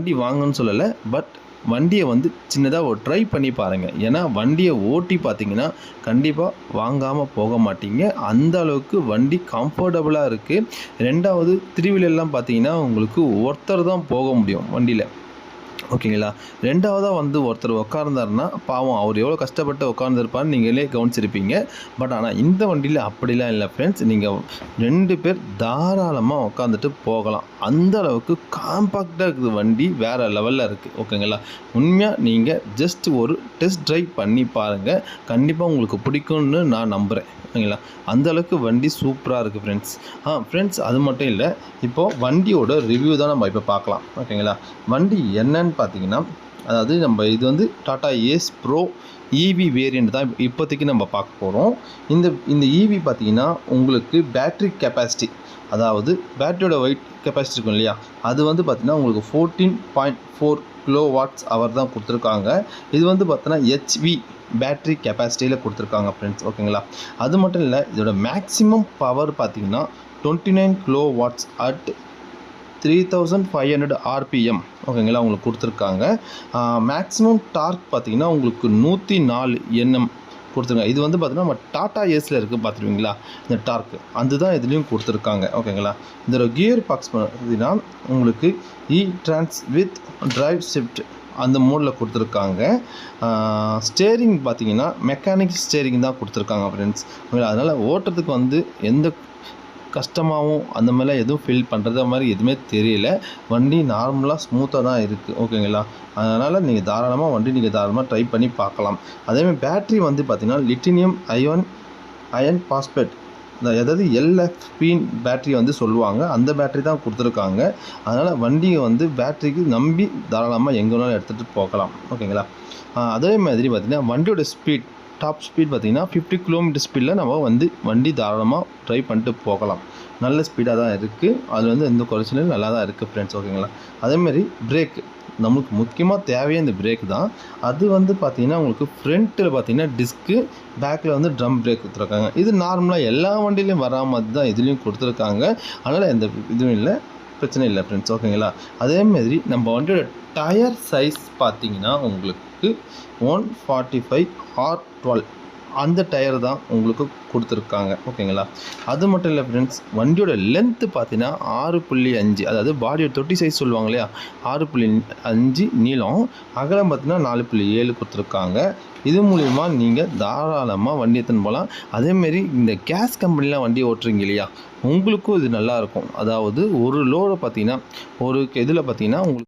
வண்டி வாங்கன்னு சொல்லலை பட் வண்டியை வந்து சின்னதாக ட்ரை பண்ணி பாருங்கள் ஏன்னா வண்டியை ஓட்டி பார்த்தீங்கன்னா கண்டிப்பாக வாங்காமல் போக மாட்டீங்க. அந்த அளவுக்கு வண்டி கம்ஃபர்டபுளாக இருக்குது ரெண்டாவது திருவிழெல்லாம் பார்த்தீங்கன்னா உங்களுக்கு ஒருத்தர் தான் போக முடியும் வண்டியில். ஓகேங்களா? ரெண்டாவதாக வந்து ஒருத்தர் உட்கார்ந்தாருன்னா பாவம் அவர் எவ்வளோ கஷ்டப்பட்டு உட்காந்துருப்பான்னு நீங்களே கவனிச்சிருப்பீங்க. பட் ஆனால் இந்த வண்டியில் அப்படிலாம் இல்லை ஃப்ரெண்ட்ஸ் நீங்கள் ரெண்டு பேர் தாராளமாக உட்காந்துட்டு போகலாம். அந்த அளவுக்கு காம்பாக்டாக இருக்குது வண்டி வேறு லெவலில் இருக்குது ஓகேங்களா? உண்மையாக நீங்கள் ஜஸ்ட் ஒரு டெஸ்ட் ட்ரைவ் பண்ணி பாருங்கள் கண்டிப்பாக உங்களுக்கு பிடிக்கும்னு நான் நம்புகிறேன் ஓகேங்களா? அந்தளவுக்கு வண்டி சூப்பராக இருக்குது ஃப்ரெண்ட்ஸ் ஆ ஃப்ரெண்ட்ஸ் அது மட்டும் இல்லை இப்போது வண்டியோட ரிவ்யூ தான் நம்ம இப்போ பார்க்கலாம். ஓகேங்களா? வண்டி என்னன்னு பார்த்தீங்கன்னா அதாவது நம்ம இது வந்து Tata ace pro EV variant தான் இப்போதைக்கு நம்ம பார்க்க போகிறோம் இந்த இந்த இவி பார்த்தீங்கன்னா உங்களுக்கு பேட்ரி கெப்பாசிட்டி அதாவது பேட்டரியோட ஒயிட் கெப்பாசிட்டி இருக்கும் இல்லையா? அது வந்து பார்த்தீங்கன்னா உங்களுக்கு fourteen point four kilo watts அவர் தான் கொடுத்துருக்காங்க. இது வந்து பார்த்தீங்கன்னா ஹெச்வி பேட்ரி கெப்பாசிட்டியில் கொடுத்துருக்காங்க ஃப்ரெண்ட்ஸ் ஓகேங்களா அது மட்டும் இல்லை இதோட மேக்ஸிமம் பவர் பார்த்தீங்கன்னா twenty nine kilo watts at three thousand five hundred RPM ஓகேங்களா உங்களுக்கு கொடுத்துருக்காங்க. மேக்ஸிமம் டார்க் பார்த்தீங்கன்னா உங்களுக்கு நூற்றி நாலு என்எம் கொடுத்துருக்காங்க. இது வந்து பார்த்தீங்கன்னா நம்ம டாடா ஏஸில் இருக்குது பார்த்துருவீங்களா இந்த டார்க் அதுதான் இதுலேயும் கொடுத்துருக்காங்க. ஓகேங்களா? இதோட கியர் பாக்ஸ் பார்த்தீங்கன்னா உங்களுக்கு E trans with drive shift அந்த மோடில் கொடுத்துருக்காங்க. ஸ்டேரிங் பார்த்தீங்கன்னா மெக்கானிக் ஸ்டேரிங் தான் கொடுத்துருக்காங்க ஃப்ரெண்ட்ஸ் அதனால் ஓட்டுறதுக்கு வந்து எந்த கஷ்டமாகவும் அந்த மாதிரிலாம் எதுவும் ஃபீல் பண்ணுறது மாதிரி எதுவுமே தெரியல. வண்டி நார்மலாக ஸ்மூத்தாக தான் இருக்குது ஓகேங்களா அதனால் நீங்கள் தாராளமாக வண்டி நீங்கள் தாராளமாக ட்ரை பண்ணி பார்க்கலாம். அதேமாதிரி பேட்ரி வந்து பார்த்திங்கன்னா லிட்டினியம் அயன் அயன் பாஸ்பேட் இந்த அதாவது எல்எஃபின் பேட்ரி வந்து சொல்லுவாங்க. அந்த பேட்ரி தான் கொடுத்துருக்காங்க. அதனால் வண்டியை வந்து பேட்ரிக்கு நம்பி தாராளமாக எங்கே வேணாலும் எடுத்துகிட்டு போகலாம். ஓகேங்களா அதே மாதிரி பார்த்திங்கன்னா வண்டியோட ஸ்பீட் டாப் ஸ்பீட் பார்த்திங்கன்னா ஃபிஃப்டி கிலோமீட்டர் ஸ்பீடில் நம்ம வந்து வண்டி தாராளமாக ட்ரை பண்ணிட்டு போகலாம். நல்ல ஸ்பீடாக தான் இருக்குது அதில் வந்து எந்த குறைச்சலும் நல்லா தான் இருக்குது ஃப்ரெண்ட்ஸ் ஓகேங்களா அதேமாதிரி பிரேக் நமக்கு முக்கியமாக தேவையே இந்த பிரேக் தான். அது வந்து பார்த்திங்கன்னா உங்களுக்கு ஃப்ரண்ட்டில் பார்த்தீங்கன்னா டிஸ்க்கு பேக்கில் வந்து ட்ரம் பிரேக் கொடுத்துருக்காங்க. இது நார்மலாக எல்லா வண்டியிலையும் வராமல் தான் இதுலேயும் கொடுத்துருக்காங்க. அதனால் எந்த இதுவும் இல்லை. பிரச்சனை இல்லை ஃப்ரெண்ட்ஸ் ஓகேங்களா அதே மாதிரி நம்ம வண்டியோட டயர் சைஸ் பார்த்தீங்கன்னா உங்களுக்கு one forty five R twelve அந்த டயர் தான் உங்களுக்கு கொடுத்துருக்காங்க. ஓகேங்களா? அது மட்டும் இல்லை ஃப்ரெண்ட்ஸ் வண்டியோட லென்த்து பார்த்தீங்கன்னா ஆறு புள்ளி அஞ்சு அதாவது பாடியோட தொட்டி சைஸ் சொல்லுவாங்க இல்லையா ஆறு புள்ளி அஞ்சு நீளம் அகலம் பார்த்தீங்கன்னா நாலு புள்ளி ஏழு கொடுத்துருக்காங்க. இது மூலிமா நீங்கள் தாராளமாக வண்டி எடுத்துன்னு போகலாம் அதேமாரி இந்த கேஸ் கம்பெனிலாம் வண்டி ஓட்டுறீங்க இல்லையா? உங்களுக்கும் இது நல்லாயிருக்கும் அதாவது ஒரு லோடை பார்த்தீங்கன்னா ஒரு இதில் பார்த்தீங்கன்னா உங்களுக்கு